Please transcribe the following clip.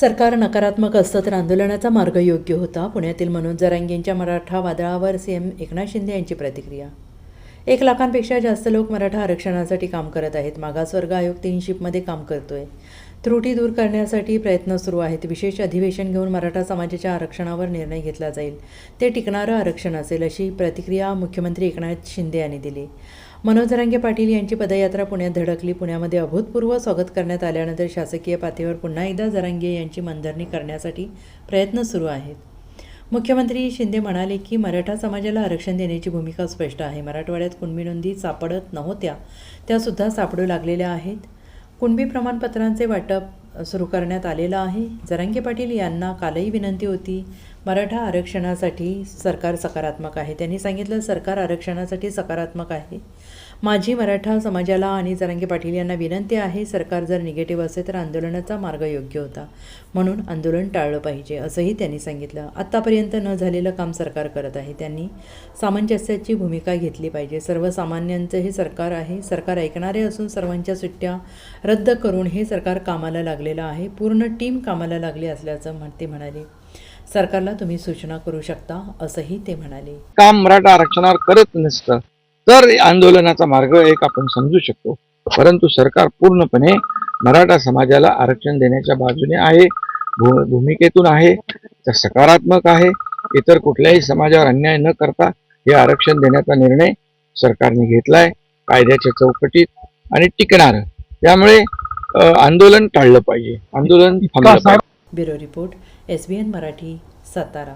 सरकार नकारात्मक असतं तर आंदोलनाचा मार्ग योग्य होता. पुण्यातील मनोज जरांगेंच्या मराठा वादळावर सीएम एकनाथ शिंदे यांची प्रतिक्रिया. एक लाखांपेक्षा जास्त लोक मराठा आरक्षणासाठी काम करत आहेत. मागासवर्ग आयोग तीन शिपमध्ये काम करतोय. त्रुटी दूर करण्यासाठी प्रयत्न सुरू आहेत. विशेष अधिवेशन घेऊन मराठा समाजाच्या आरक्षणावर निर्णय घेतला जाईल. ते टिकणारं आरक्षण असेल अशी प्रतिक्रिया मुख्यमंत्री एकनाथ शिंदे यांनी दिली. मनोज जरांगे पाटील यांची पदयात्रा पुण्यात धडकली. पुण्यामध्ये अभूतपूर्व स्वागत करण्यात आल्यानंतर शासकीय पातळीवर पुन्हा एकदा जरांगे यांची मनधरणी करण्यासाठी प्रयत्न सुरू आहेत. मुख्यमंत्री शिंदे म्हणाले की मराठा समाजाला आरक्षण देण्याची भूमिका स्पष्ट आहे. मराठवाड्यात कुणबी नोंदी सापडत नव्हत्या त्यासुद्धा सापडू लागलेल्या आहेत. कुणबी प्रमाणपत्रांचे वाटप सुरू करण्यात आलेलं आहे. जरांगे पाटील यांना कालही विनंती होती मराठा आरक्षणासाठी सरकार सकारात्मक आहे. त्यांनी सांगितलं सरकार आरक्षणासाठी सकारात्मक आहे. माझी मराठा समाजाला आणि जरांगे पाटील यांना विनंती आहे सरकार जर निगेटिव्ह असेल तर आंदोलनाचा मार्ग योग्य होता. म्हणून आंदोलन टाळलं पाहिजे असंही त्यांनी सांगितलं. आत्तापर्यंत न झालेलं काम सरकार करत आहे. त्यांनी सामंजस्याची भूमिका घेतली पाहिजे. सर्वसामान्यांचं हे सरकार आहे. सरकार ऐकणारे असून सर्वांच्या सुट्ट्या रद्द करून हे सरकार कामाला लागलेला आहे. पूर्ण टीम कामाला लागली असल्याचं म्हण ते म्हणाले. सरकारला तुम्ही सूचना करू शकता असंही ते म्हणाले. काम मराठा आरक्षणावर करत नसतं तर आंदोलनाचा मार्ग एक आपण समजू शकतो. परंतु सरकार पूर्णपणे मराठा समाजाला आरक्षण देण्याच्या बाजूने आहे भू- भूमिकेतून आहे तर सकारात्मक आहे. इतर कुठल्याही समाजावर अन्याय न करता हे आरक्षण देण्याचा निर्णय सरकारने घेतलाय. कायद्याच्या चौकटीत आणि टिकणार. त्यामुळे आंदोलन टाळलं पाहिजे. आंदोलन bureau report S B N Marathi Satara.